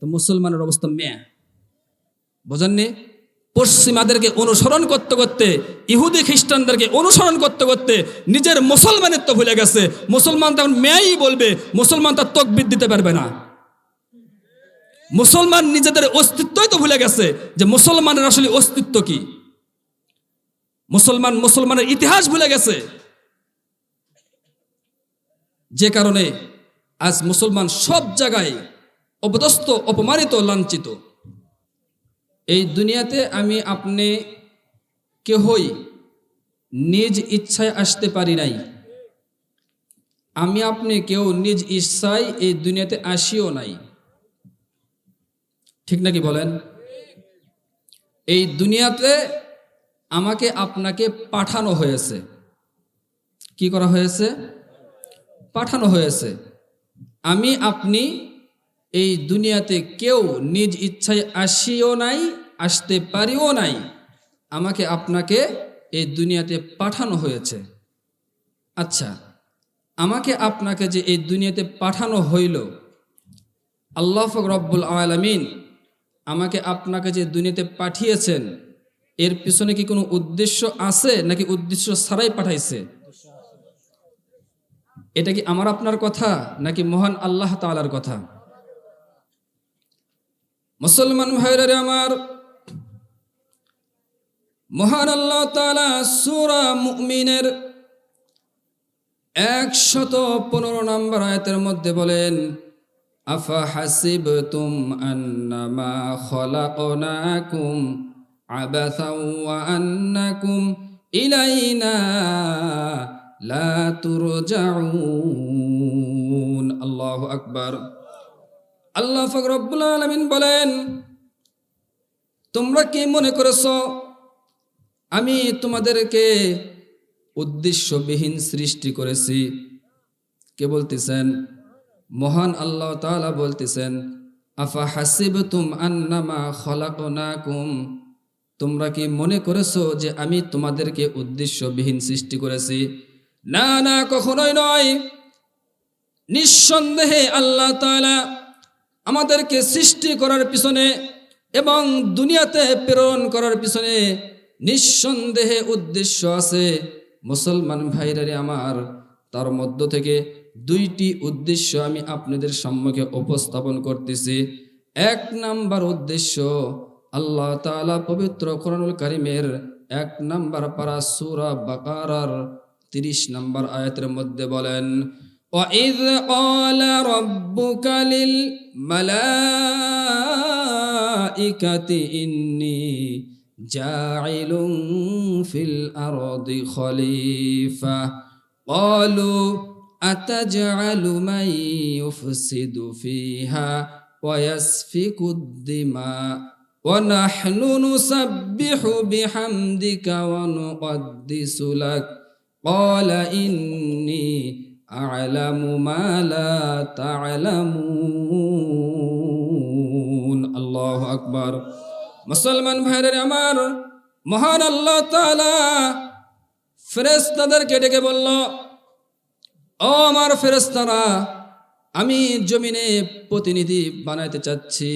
তো মুসলমানের অবস্থা মেয়া। বোঝেননি? পশ্চিমাদেরকে অনুসরণ করতে করতে, ইহুদি খ্রিস্টানদেরকে অনুসরণ করতে করতে নিজের মুসলমানের তো ভুলে গেছে। মুসলমান তখন মেয়াই বলবে, মুসলমান তার তকবিদ দিতে পারবে না। মুসলমান নিজেদের অস্তিত্বই তো ভুলে গেছে যে মুসলমানের আসলে অস্তিত্ব কি। মুসলমান মুসলমানের ইতিহাস ভুলে গেছে। যে কারণে আজ মুসলমান সব জায়গায় অপদস্থ, অপমানিত, লাঞ্ছিত। এই দুনিয়াতে আমি আপনি কেহই নিজ ইচ্ছায় আসতে পারি নাই। আমি আপনি কেউ নিজ ইচ্ছায় এই দুনিয়াতে আসিও নাই। ঠিক নাকি বলেন? এই দুনিয়াতে আমাকে আপনাকে পাঠানো হয়েছে। কি করা হয়েছে? পাঠানো হয়েছে। আমি আপনি এই দুনিয়াতে কেউ নিজ ইচ্ছায় আসিও নাই, আসতে পারিও নাই। আমাকে আপনাকে এই দুনিয়াতে পাঠানো হয়েছে। আচ্ছা আমাকে আপনাকে যে এই দুনিয়াতে পাঠানো হইল, আল্লাহ রব্বুল আলমিন আমাকে আপনাকে যে দুনিয়াতে পাঠিয়েছেন, এর পিছনে কি কোনো উদ্দেশ্য আছে নাকি উদ্দেশ্য ছাড়াই পাঠাইছে? এটা কি আমার আপনার কথা নাকি মহান আল্লাহ তালার কথা? মুসলমান ভাইরে আমার, মহান আল্লাহ তালা সুরা মুমিনের একশত পনেরো নম্বর আয়তের মধ্যে বলেন, আফা হাসিব তুম আন্নামা খলাকনাকুম আবাসাও আন্নাকুম ইলাইনা লা তুরজাউন। আল্লাহু আকবার। আল্লাহ ফকরবুল আলমিন বলেন, তোমরা কি মনে করেছ, আমি তোমাদেরকে উদ্দেশ্যবিহীন সৃষ্টি করেছি? কে বলতেছেন? মহান আল্লাহ তাআলা বলতেছেন, আফা হাসিব তুম আন্নামা খলাকুম তোমরা কি মনে করেছ যে আমি তোমাদেরকে উদ্দেশ্যবিহীন সৃষ্টি করেছি? না না, কখনোই নয়। নিঃসন্দেহে আল্লাহ তাআলা আমাদেরকে সৃষ্টি করার পিছনে এবং দুনিয়াতে প্রেরণ করার পিছনে নিঃসন্দেহে উদ্দেশ্য আছে। মুসলমান ভাইরারে আমার, তার মধ্য থেকে দুইটি উদ্দেশ্য আমি আপনাদের সম্মুখে উপস্থাপন করতেছি। এক নাম্বার উদ্দেশ্য, আল্লাহ তাআলা পবিত্র কোরআনুল কারিমের এক নাম্বার পারা সুরা বাকারার তিরিশ নাম্বার আয়াতের মধ্যে বলেন وإذ قال ربك للملائكة إني جاعل في الأرض خليفة قالوا أتجعل من يفسد فيها ويسفك الدماء ونحن نسبح بحمدك ونقدس لك قال إني أعلم ما لا تعلمون الله أكبر মুসলমান ভাইদের আমার মহান আল্লাহ তাআলা ফেরেশতাদেরকে ডেকে বলল ও আমার ফেরেশতারা আমি জমিনে প্রতিনিধি বানাইতে চাচ্ছি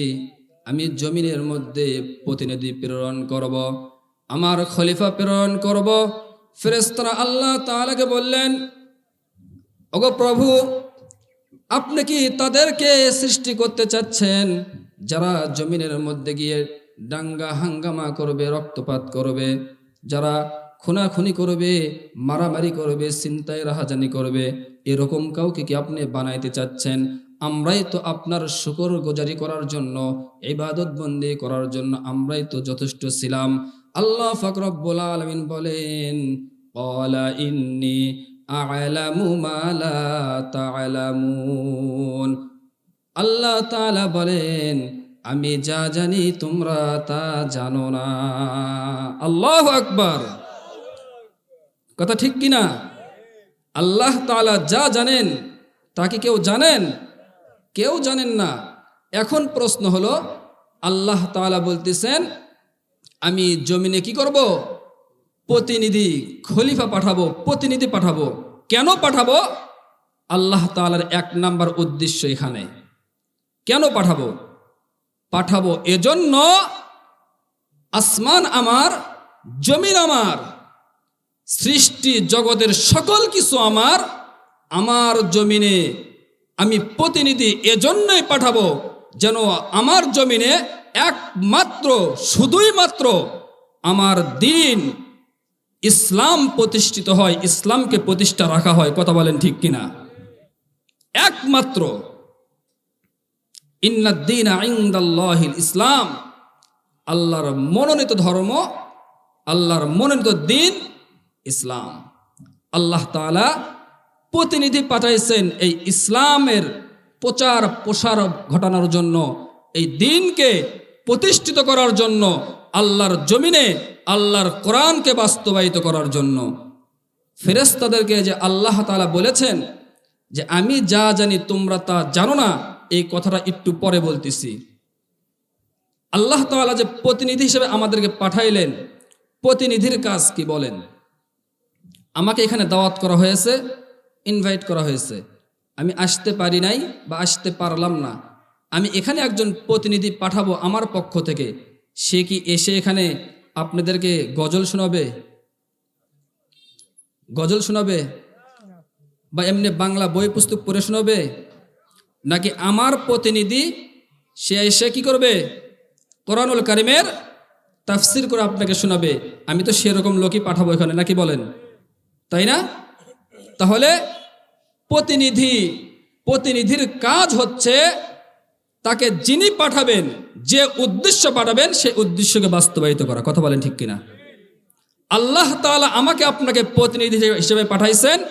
আমি জমিনের মধ্যে প্রতিনিধি প্রেরণ করব আমার খলিফা প্রেরণ করব ফেরেশতারা আল্লাহ তাআলাকে বললেন ওগো প্রভু, আপনি কি তাদেরকে সৃষ্টি করতে চাচ্ছেন? যারা জমিনের মধ্যে গিয়ে ডাঙ্গা হাঙ্গামা করবে, রক্তপাত করবে, যারা খুনাখুনি করবে, মারামারি করবে চিন্তায় রাহাজানি করবে, এরকম কাউকে কি আপনি বানাইতে চাচ্ছেন? আমরাই তো আপনার শুকর গোজারি করার জন্য, ইবাদত বন্দি করার জন্য আমরাই তো যথেষ্ট ছিলাম। আল্লাহ ফাকরব্বুল আলমিন বলেন আ'লামু মা লা তা'লামুন। আল্লাহ তালা বলেন, আমি যা জানি তোমরা তা জানো না। আল্লাহ আকবার। কথা ঠিক কি না আল্লাহ তাআলা যা জানেন, তা কি কেউ জানেন? কেউ জানেন না। এখন প্রশ্ন হলো, আল্লাহ তাআলা বলতেছেন, আমি জমিনে কি করব? প্রতিনিধি খলিফা পাঠাবো, প্রতিনিধি পাঠাবো। কেন পাঠাবো? আল্লাহ তাআলার এক নাম্বার উদ্দেশ্য এখানে। কেন পাঠাবো? পাঠাবো এজন্য আসমান আমার, জমিন আমার, সৃষ্টি জগতের সকল কিছু আমার আমার জমিনে আমি প্রতিনিধি এজন্যই পাঠাবো যেন আমার জমিনে একমাত্র শুধুই মাত্র আমার দিন ইসলাম প্রতিষ্ঠিত হয়, ইসলামকে প্রতিষ্ঠা রাখা হয়, কথা বলেন ঠিক কিনা? একমাত্র ইন্নাদ্দিন ইসলাম, আল্লাহর মনোনীত ধর্ম, আল্লাহর মনোনীত দিন ইসলাম। আল্লাহ তাআলা প্রতিনিধি পাঠাইছেন এই ইসলামের প্রচার প্রসার ঘটানোর জন্য, এই দিনকে প্রতিষ্ঠিত করার জন্য আল্লাহর জমিনে আল্লাহর কোরআনকে বাস্তবায়িত করার জন্য। ফেরেস্তাদেরকে যে আল্লাহ তাআলা বলেছেন যে, আমি যা জানি তোমরা তা জানো না এই কথাটা একটু পরে বলতেছি। আল্লাহ তাআলা যে প্রতিনিধি হিসেবে আমাদেরকে পাঠাইলেন, প্রতিনিধির কাজ কি বলেন? আমাকে এখানে দাওয়াত করা হয়েছে, ইনভাইট করা হয়েছে। আমি আসতে পারি নাই বা আসতে পারলাম না। আমি এখানে একজন প্রতিনিধি পাঠাবো আমার পক্ষ থেকে। সে কি এসে এখানে আপনাদেরকে গজল শোনাবে? গজল শোনাবে? বা এমনি বাংলা বই পুস্তক পড়ে শোনাবে? নাকি আমার প্রতিনিধি সে এসে কি করবে? কোরআনুল কারিমের তাফসির করে আপনাকে শোনাবে। আমি তো সেরকম লোকই পাঠাবো এখানে, নাকি বলেন? তাই না? তাহলে প্রতিনিধি, প্রতিনিধির কাজ হচ্ছে তাকে যিনি পাঠাবেন, যে উদ্দেশ্য পাঠাবেন, সেই উদ্দেশ্যকে বাস্তবায়িত করা। কথা বলেন ঠিক কিনা? আল্লাহ তাআলা আমাকে আপনাকে প্রতিনিধি হিসেবে পাঠাইছেন।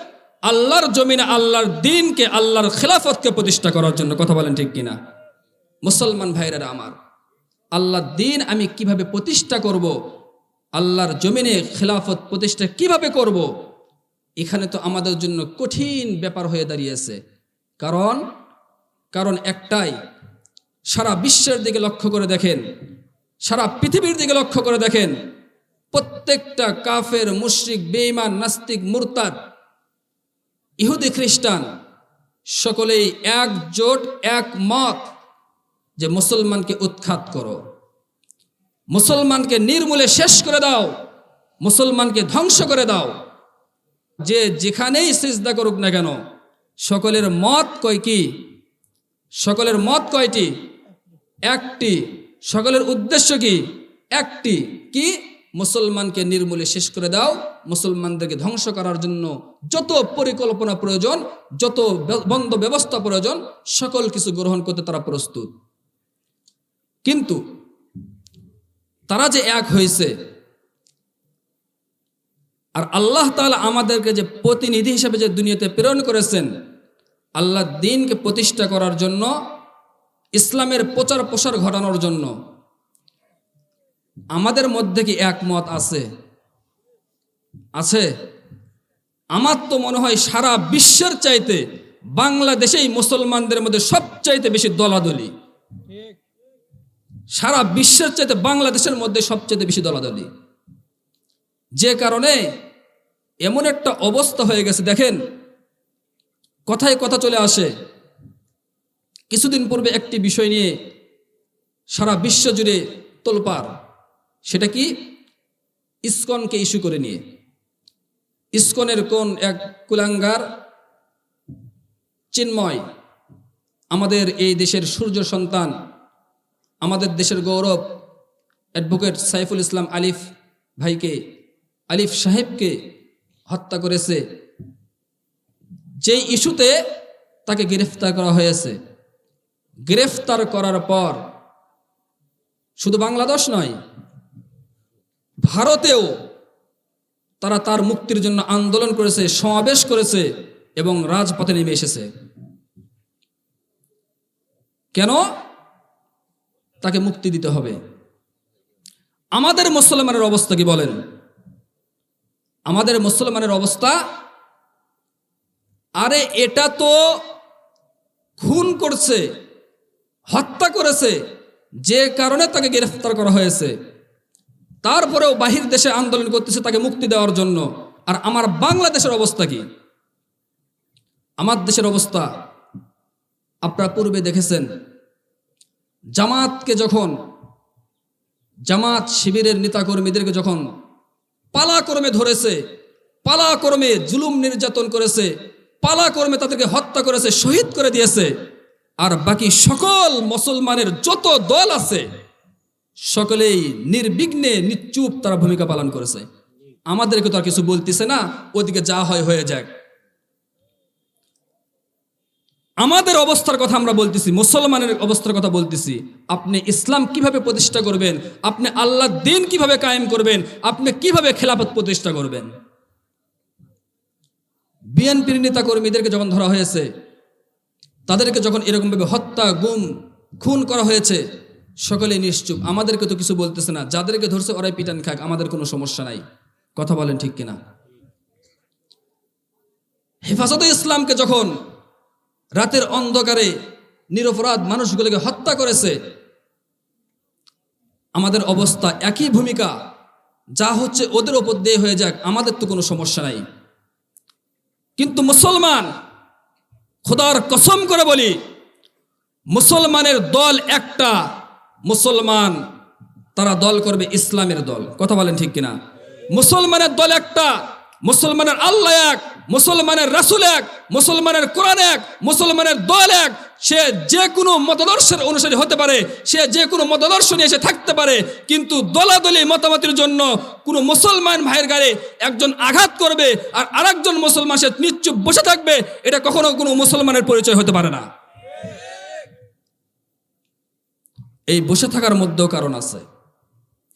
আল্লাহর জমিনে আল্লাহর দিনকে, আল্লাহর খেলাফতকে প্রতিষ্ঠা করার জন্য। কথা বলেন ঠিক কিনা? মুসলমান ভাইরা আমার, আল্লাহর দিন আমি কীভাবে প্রতিষ্ঠা করব? আল্লাহর জমিনে খেলাফত প্রতিষ্ঠা কীভাবে করব? এখানে তো আমাদের জন্য কঠিন ব্যাপার হয়ে দাঁড়িয়েছে। কারণ কারণ একটাই সারা বিশ্বের দিকে লক্ষ্য করে দেখেন, সারা পৃথিবীর দিকে লক্ষ্য করে দেখেন, প্রত্যেকটা কাফের, মুশরিক, বেঈমান, নাস্তিক, মুরতাদ, ইহুদি, খ্রিস্টান, সকলেই একজোট, একমত যে মুসলমানকে উৎখাত করো, মুসলমানকে নির্মূলে শেষ করে দাও, মুসলমানকে ধ্বংস করে দাও, যে যেখানেই সিজদা করুক না কেন, সকলের মত কয় কি? সকলের মত কয়টি? একটি। সকলের উদ্দেশ্য কি? একটি। কি? মুসলমানকে নির্মূলে শেষ করে দাও। মুসলমানদেরকে ধ্বংস করার জন্য যত পরিকল্পনা প্রয়োজন, যত বন্ধ ব্যবস্থা প্রয়োজন, সকল কিছু গ্রহণ করতে তারা প্রস্তুত। কিন্তু তারা যে এক হয়েছে, আর আল্লাহ তাআলা আমাদেরকে যে প্রতিনিধি হিসেবে যে দুনিয়াতে প্রেরণ করেছেন আল্লাহ দিনকে প্রতিষ্ঠা করার জন্য ইসলামের প্রচার প্রসার ঘটানোর জন্য। আমাদের মধ্যে কি একমত আছে? আছে। আমার তো মনে হয় সারা বিশ্বের চাইতে বাংলাদেশেই মুসলমানদের মধ্যে সবচাইতে বেশি দলাদলি। সারা বিশ্বের চাইতে বাংলাদেশের মধ্যে সবচেয়ে বেশি দলাদলি। যে কারণে এমন একটা অবস্থা হয়ে গেছে দেখেন। কথায় কথা চলে আসে। কিছুদিন পূর্বে একটি বিষয় নিয়ে সারা বিশ্ব জুড়ে তোলপার সেটা কি? ইস্কনকে ইস্যু করে নিয়ে। ইস্কনের কোন এক কুলাঙ্গার? চিন্ময়, আমাদের এই দেশের সূর্য সন্তান, আমাদের দেশের গৌরব। অ্যাডভোকেট সাইফুল ইসলাম আলিফ ভাইকে, আলিফ সাহেবকে হত্যা করেছে। যেই ইস্যুতে তাকে গ্রেফতার করা হয়েছে। গ্রেফতার করার পর শুধু বাংলাদেশ নয়, ভারতেও তারা তার মুক্তির জন্য আন্দোলন করেছে, সমাবেশ করেছে এবং রাজপথে নেমে এসেছে। কেন? তাকে মুক্তি দিতে হবে। আমাদের মুসলমানের অবস্থা কি বলেন? আমাদের মুসলমানের অবস্থা আরে এটা তো খুন করছে, হত্যা করেছে, যে কারণে তাকে গ্রেফতার করা হয়েছে। তারপরেও বাহির দেশে আন্দোলন করতেছে তাকে মুক্তি দেওয়ার জন্য। আর আমার বাংলাদেশের অবস্থা কি? আমার দেশের অবস্থা, আপনারা পূর্বে দেখেছেন, জামাতকে যখন, জামাত শিবিরের নেতাকর্মীদেরকে যখন পালাক্রমে ধরেছে, পালাক্রমে জুলুম নির্যাতন করেছে পালাক্রমে তাদেরকে হত্যা করেছে, শহীদ করে দিয়েছে। আর বাকি সকল মুসলমানের যত দল আছে, সকলেই নির্বিঘ্নে নিচুপ তারা ভূমিকা পালন করেছে। আমাদেরকে তো আর কিছু বলতেছে না, ওদিকে যা হয় হয়ে যাক। আমাদের অবস্থার কথা আমরা বলতেছি, মুসলমানের অবস্থার কথা বলতেছি। আপনি ইসলাম কীভাবে প্রতিষ্ঠা করবেন? আপনি আল্লাহ দিন কীভাবে কায়েম করবেন? আপনি কীভাবে খেলাফত প্রতিষ্ঠা করবেন? বিএনপির নেতা কর্মীদেরকে যখন ধরা হয়েছে, তাদেরকে যখন এরকমভাবে হত্যা, গুম, খুন করা হয়েছে সকলে নিশ্চুপ। আমাদেরকে তো কিছু বলতেছে না। যাদেরকে ধরছে ওরাই পিটান খাক, আমাদের কোনো সমস্যা নাই। কথা বলেন ঠিক কিনা? হেফাজতে ইসলামকে যখন রাতের অন্ধকারে নিরপরাধ মানুষগুলোকে হত্যা করেছে, আমাদের অবস্থা একই ভূমিকা। যা হচ্ছে ওদের ওপর দিয়ে হয়ে যাক, আমাদের তো কোনো সমস্যা নাই। কিন্তু মুসলমান, খোদার কসম করে বলি, মুসলমানের দল একটা, মুসলমান তারা দল করবে ইসলামের দল। কথা বলেন ঠিক কিনা? মুসলমানের দল একটা মুসলমানের আল্লাহ এক, মুসলমানের রাসুল এক, মুসলমানের কোরআন এক, মুসলমানের দল এক। সে যে কোনো মতাদর্শের অনুসারী হতে পারে, সে যে কোনো মতাদর্শ নিয়ে এসে থাকতে পারে, কিন্তু দলাদলি মতামতের জন্য কোনো মুসলমান ভাইয়ের গায়ে একজন আঘাত করবে আর আরেকজন মুসলমান সে নিশ্চুপ বসে থাকবে, এটা কখনো কোনো মুসলমানের পরিচয় হতে পারে না। এই বসে থাকার মধ্যেও কারণ আছে।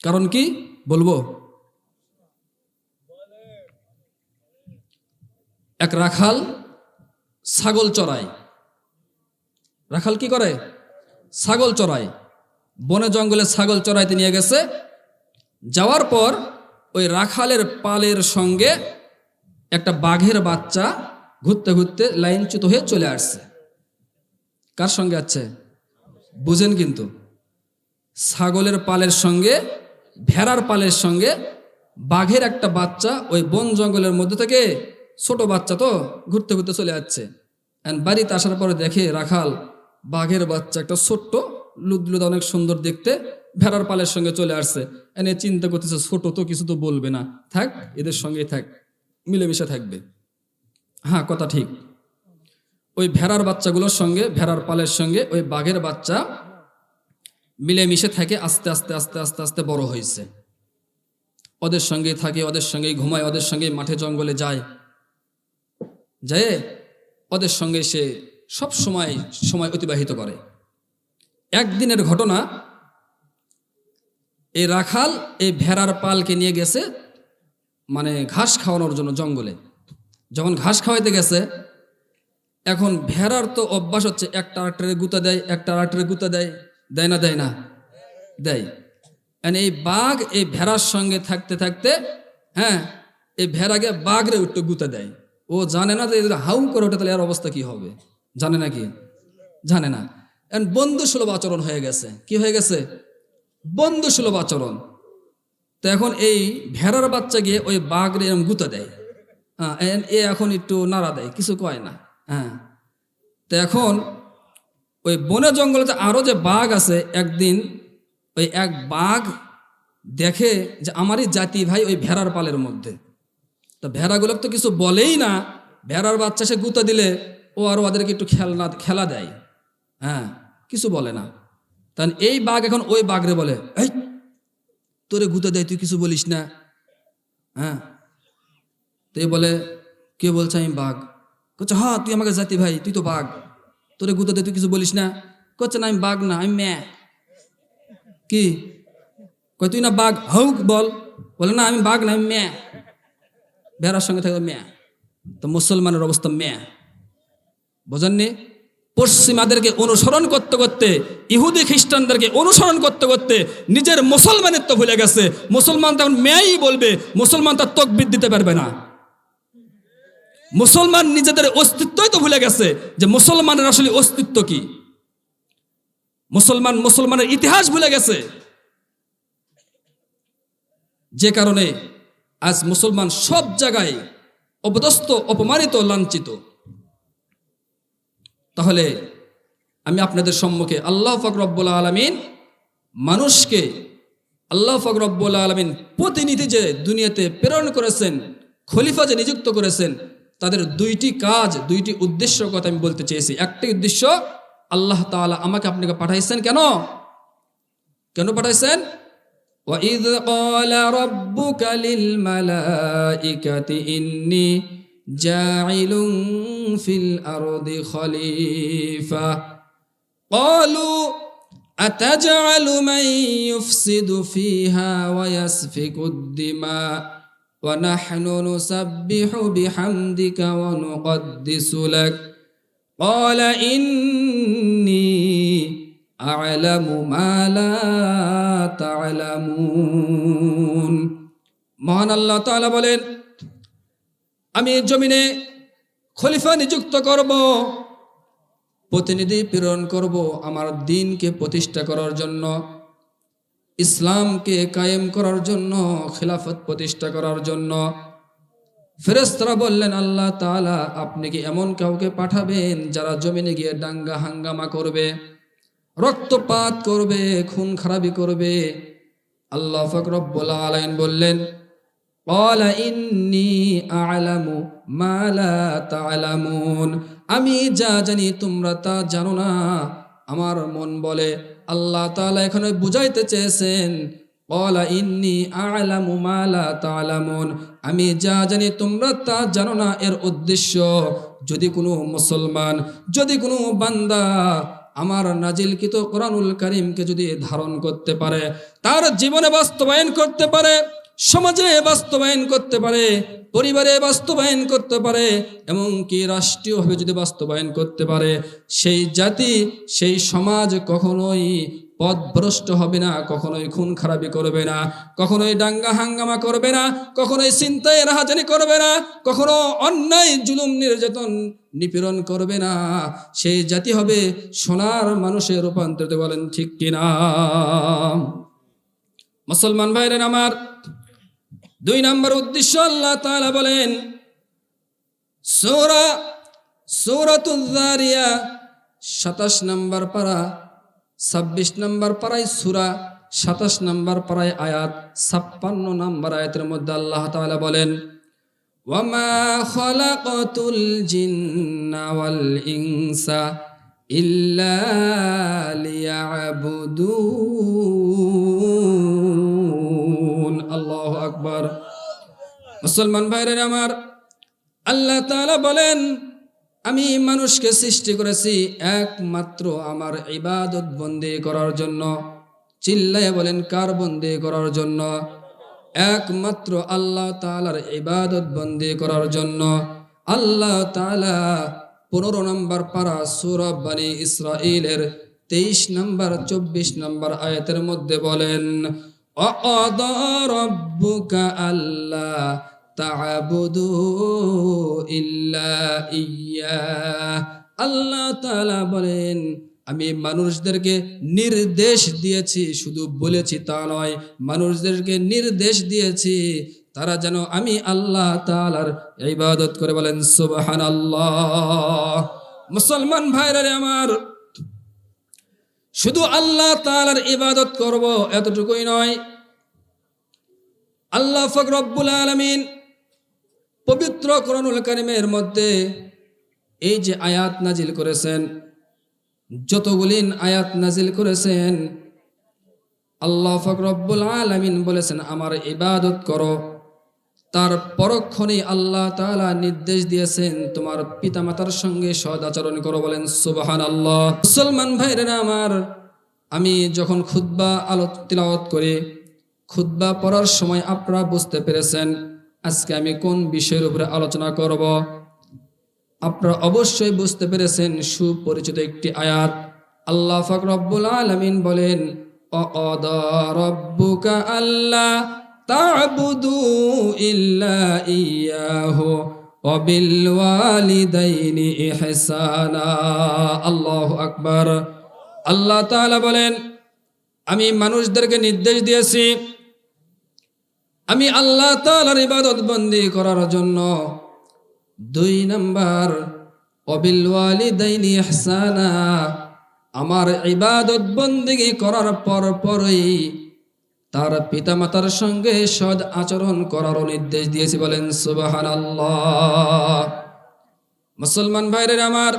কারণ কি? বলব এক রাখাল ছাগল চড়ায়। রাখাল কি করে? ছাগল চড়ায়। বনে জঙ্গলে ছাগল চড়াইতে নিয়ে গেছে যাওয়ার পর ওই রাখালের পালের সঙ্গে একটা বাঘের বাচ্চা ঘুরতে ঘুরতে লাইনচ্যুত হয়ে চলে আসছে। কার সঙ্গে আছে? বুঝেন কিন্তু। ছাগলের পালের সঙ্গে, ভেড়ার পালের সঙ্গে বাঘের একটা বাচ্চা ওই বন জঙ্গলের মধ্যে থেকে ছোট বাচ্চা তো ঘুরতে ঘুরতে চলে যাচ্ছে And বাড়িতে আসার পরে দেখে রাখাল, বাঘের বাচ্চা, একটা ছোট্ট লুদলুদ অনেক সুন্দর দেখতে, ভেড়ার পালের সঙ্গে চলে আসছে। এনে চিন্তা করতেছে, ছোট তো কিছু তো বলবে না। থাক, এদের সঙ্গেই থাক, মিলেমিশে থাকবে। হ্যাঁ কথা ঠিক। ওই ভেড়ার বাচ্চাগুলোর সঙ্গে, ভেড়ার পালের সঙ্গে ওই বাঘের বাচ্চা মিলেমিশে থাকে, আস্তে আস্তে আস্তে আস্তে আস্তে বড় হয়েছে। ওদের সঙ্গেই থাকে, ওদের সঙ্গেই ঘুমায়, ওদের সঙ্গেই মাঠে জঙ্গলে যায়। যায়, ওদের সঙ্গে সে সব সময় সময় অতিবাহিত করে। একদিনের ঘটনা এই রাখাল এই ভেড়ার পালকে নিয়ে গেছে মানে ঘাস খাওয়ানোর জন্য জঙ্গলে। যখন ঘাস খাওয়াইতে গেছে, এখন ভেড়ার তো অভ্যাস হচ্ছে একটা আরেকটারে গুতা দেয়, একটা আরেকটারে গুতা দেয় দেয় না দেয় না? দেয়। And এই বাঘ এই ভেড়ার সঙ্গে থাকতে থাকতে হ্যাঁ এই ভেড়াকে বাঘরে উঠতে গুতা দেয়। ও জানে না যে যদি হাউ করে ওঠে তাহলে এর অবস্থা কি হবে? জানে না কি? জানে না। বন্ধু সুলভ আচরণ হয়ে গেছে। কি হয়ে গেছে? বন্ধু সুলভ আচরণ। তো এখন এই ভেড়ার বাচ্চা গিয়ে ওই বাঘরে এরম গুতা দেয়। হ্যাঁ এ এখন একটু নাড়া দেয়, কিছু কয় না। হ্যাঁ। তো এখন ওই বনে জঙ্গলে যে আরও যে বাঘ আছে, একদিন ওই এক বাঘ দেখে যে আমারই জাতি ভাই ওই ভেড়ার পালের মধ্যে। তা ভেড়াগুলো তো কিছু বলেই না। ভেড়ার বাচ্চা সে গুঁতা দিলে ও আর ওদেরকে একটু খেলনা খেলা দেয়। হ্যাঁ কিছু বলে না। তাহলে এই বাঘ এখন ওই বাঘরে বলে, এই, তোরে গুঁতা দেয়, তুই কিছু বলিস না। হ্যাঁ তো বলে, কে বলছে আমি বাঘ? করছে হ্যাঁ তুই আমাকে জাতি ভাই, তুই তো বাঘ। তোরে গুঁতা দেয়, তুই কিছু বলিস না? করছে না, আমি বাঘ না, আমি ম্যা। কি? কয়, তুই না বাঘ? হউক বল। বলে, না, আমি বাঘ না, আমি ম্যা। ভেড়ার সঙ্গে থাকবে ম্যা। তো মুসলমানের অবস্থা ম্যা। বোঝেননি? পশ্চিমাদেরকে অনুসরণ করতে করতে, ইহুদি খ্রিস্টানদেরকে অনুসরণ করতে করতে নিজের মুসলমানের তো ভুলে গেছে। মুসলমান তখন মেয়াই বলবে, মুসলমান তার তকবিদ দিতে পারবে না। মুসলমান নিজেদের অস্তিত্বই তো ভুলে গেছে যে মুসলমানের আসলে অস্তিত্ব কি। মুসলমান মুসলমানের ইতিহাস ভুলে গেছে। যে কারণে আজ মুসলমান সব জায়গায় অপদস্থ, অপমানিত, লাঞ্ছিত। তাহলে আমি আপনাদের সম্মুখে আল্লাহ ফকরব্বুল আলমিন মানুষকে আল্লাহ ফকরব্বুল আলমিন প্রতিনিধি যে দুনিয়াতে প্রেরণ করেছেন, খলিফা যে নিযুক্ত করেছেন, তাদের দুইটি কাজ, দুইটি উদ্দেশ্য কথা আমি বলতে চেয়েছি। একটি উদ্দেশ্য, আল্লাহ তাআলা আমাকে আপনাকে পাঠাইছেন কেন? কেন পাঠাইছেন? وَإِذْ قَالَ رَبُّكَ لِلْمَلَائِكَةِ إِنِّي جَاعِلٌ فِي الْأَرْضِ خَلِيفَةً قالوا أتجعل من يفسد فيها ويسفك الدماء ونحن نسبح بحمدك ونقدس لك قال إني أعلم ما لا তালামুন মহান আল্লাহ তালা বলেন, আমি জমিনে খলিফা নিযুক্ত করব, প্রতিনিধি প্রেরণ করব আমার দিনকে প্রতিষ্ঠা করার জন্য, ইসলামকে কায়েম করার জন্য, খিলাফত প্রতিষ্ঠা করার জন্য। ফেরেস্তরা বললেন, আল্লাহ তালা আপনি কি এমন কাউকে পাঠাবেন যারা জমিনে গিয়ে ডাঙ্গা হাঙ্গামা করবে? রক্তপাত করবে, খুন খারাপি করবে। আল্লাহ ফকরব্বুল আলাইন বললেন আমি যা জানি তোমরা তা জানো না। আমার মন বলে, আল্লাহ তালা এখানে বুঝাইতে চেয়েছেন ইন্নি মালা তালামুন। আমি যা জানি তোমরা তা জানো না। এর উদ্দেশ্য, যদি কোনো মুসলমান, যদি কোনো বান্দা আমার নাজিলকৃত কোরআনুল করিমকে যদি ধারণ করতে পারে তার জীবনে বাস্তবায়ন করতে পারে সমাজে বাস্তবায়ন করতে পারে, পরিবারে বাস্তবায়ন করতে পারে, এমনকি রাষ্ট্রীয়ভাবে যদি বাস্তবায়ন করতে পারে, সেই জাতি, সেই সমাজ কখনোই পথভ্রষ্ট হবে না, কখনোই খুন খারাপি করবে না, কখনোই ডাঙ্গা হাঙ্গামা করবে না, কখনোই চিন্তায় রাহাজানি করবে না, কখনো অন্যায়, জুলুম, নির্যাতন, নিপীড়ন করবে না। সেই জাতি হবে সোনার মানুষে রূপান্তরিত বলেন ঠিক কিনা। মুসলমান ভাইরেন আমার দুই নম্বর উদ্দেশ্য, আল্লাহ তালা বলেন, সূরা যারিয়া 27 নম্বর পারা 26 নম্বর পারায় সূরা 27 নম্বর পারায় আয়াত 56 নম্বর আয়াতের মধ্যে আল্লাহ তাআলা বলেন, ওয়ামা খলাকতুল জিন্না ওয়াল ইনসা ইল্লা মুসলমান ভাইরের আমার, আল্লাহ তালা বলেন, আমি মানুষকে সৃষ্টি করেছি একমাত্র আমার ইবাদত বন্দি করার জন্য। চিল্লায় বলেন, কার বন্দি করার জন্য? একমাত্র আল্লাহ তালার ইবাদত বন্দি করার জন্য। আল্লাহ তাআলা পনেরো নম্বর পারা সুরব বানী ইসরাইলের তেইশ নম্বর, চব্বিশ নম্বর আয়াতের মধ্যে বলেন অদা রব্বুকা আল্লাহ আল্লাহ বলেন, আমি মানুষদেরকে নির্দেশ দিয়েছি, শুধু বলেছি তা নয়, মানুষদেরকে নির্দেশ দিয়েছি, তারা যেন আমি আল্লাহ তাআলার ইবাদত করে বলেন, সুবহানাল্লাহ। মুসলমান ভাইরা আমার, শুধু আল্লাহ তাআলার ইবাদত করব এতটুকুই নয়। আল্লাহ ফকরব্বুল আলমিন পবিত্র কোরআনুল কারিমের মধ্যে এই যে আয়াত নাজিল করেছেন, যতগুলিন আয়াত নাজিল করেছেন, আল্লাহ ফকরব্বুল আলমিন বলেছেন, আমার ইবাদত করো। তার পরক্ষণে আল্লাহ তাআলা নির্দেশ দিয়েছেন, তোমার পিতামাতার সঙ্গে সদাচরণ করো। বলেন সুবাহান আল্লাহ মুসলমান ভাইরা আমার, আমি যখন খুদ্া আলো, তিলাওয়াত করি খুদ্া পড়ার সময় আপনারা বুঝতে পেরেছেন আজকে আমি কোন বিষয়ের উপরে আলোচনা করব? আপনারা অবশ্যই বুঝতে পেরেছেন সুপরিচিত একটি আয়াত। আল্লাহ ফাকরব্বুল আলমিন বলেন আল্লাহ তা'বুদু ইল্লা আল্লাহু আকবার। আল্লাহ বলেন, আমি মানুষদেরকে নির্দেশ দিয়েছি আমি আল্লাহ তাআলার ইবাদত বন্দি করার জন্য দুই নম্বর, অবিল ওয়ালিদাইনি হাসানা আমার ইবাদত বন্দিগি করার পর পরই তার পিতামাতার সঙ্গে সদ আচরণ করারও নির্দেশ দিয়েছি বলেন সুবাহান মুসলমান ভাইরের আমার